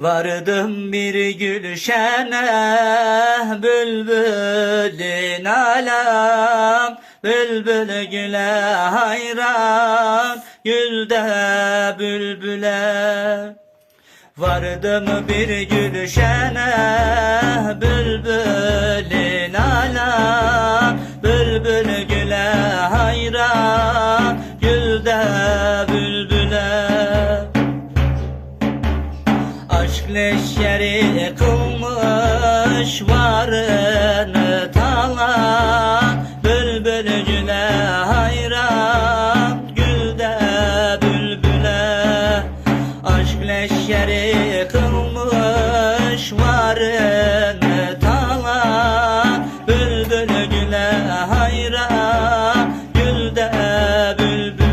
Vardım bir gülşene bülbülün alam. Bülbül güle hayran gülde bülbüle. Vardım bir gülşene bülbülün Aşklı şeri kılmış varını talan Bülbülcüne hayran gülde bülbüle. Aşklı şeri kılmış varını talan Bülbülcüne hayran gülde bülbüle.